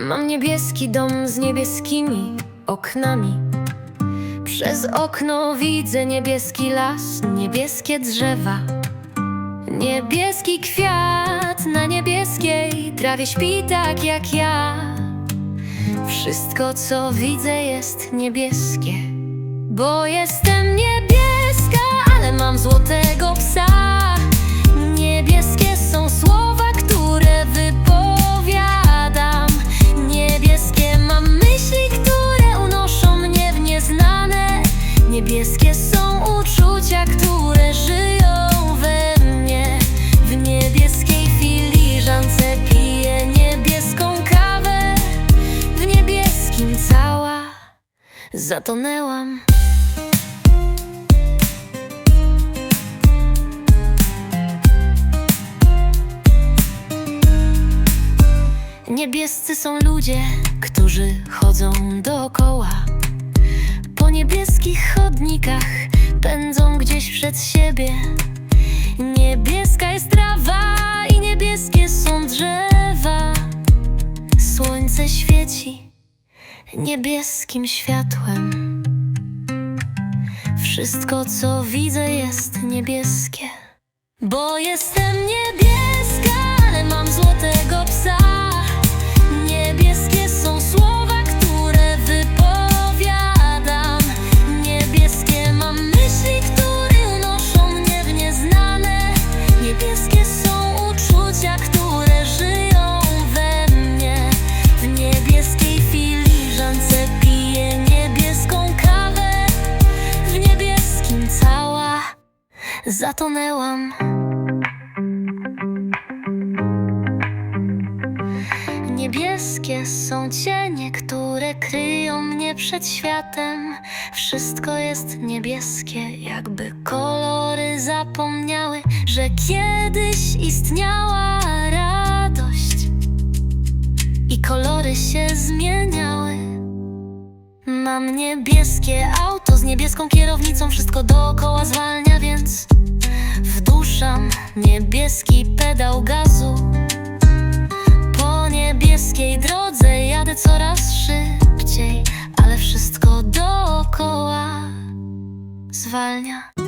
Mam niebieski dom z niebieskimi oknami. Przez okno widzę niebieski las, niebieskie drzewa. Niebieski kwiat na niebieskiej trawie śpi tak jak ja. Wszystko co widzę jest niebieskie, bo jestem niebieska, ale mam złotego psa. Niebieskie są uczucia, które żyją we mnie. W niebieskiej filiżance piję niebieską kawę. W niebieskim cała zatonęłam. Niebiescy są ludzie, którzy chodzą dookoła. Niebieskich chodnikach pędzą gdzieś przed siebie. Niebieska jest trawa i niebieskie są drzewa. Słońce świeci niebieskim światłem. Wszystko, co widzę, jest niebieskie. Bo jestem niebieska, ale mam złotego psa. Zatonęłam. Niebieskie są cienie, które kryją mnie przed światem. Wszystko jest niebieskie, jakby kolory zapomniały, że kiedyś istniała radość i kolory się zmieniały. Mam niebieskie auto z niebieską kierownicą, wszystko dookoła zwalnia, niebieski pedał gazu. Po niebieskiej drodze jadę coraz szybciej, ale wszystko dookoła zwalnia.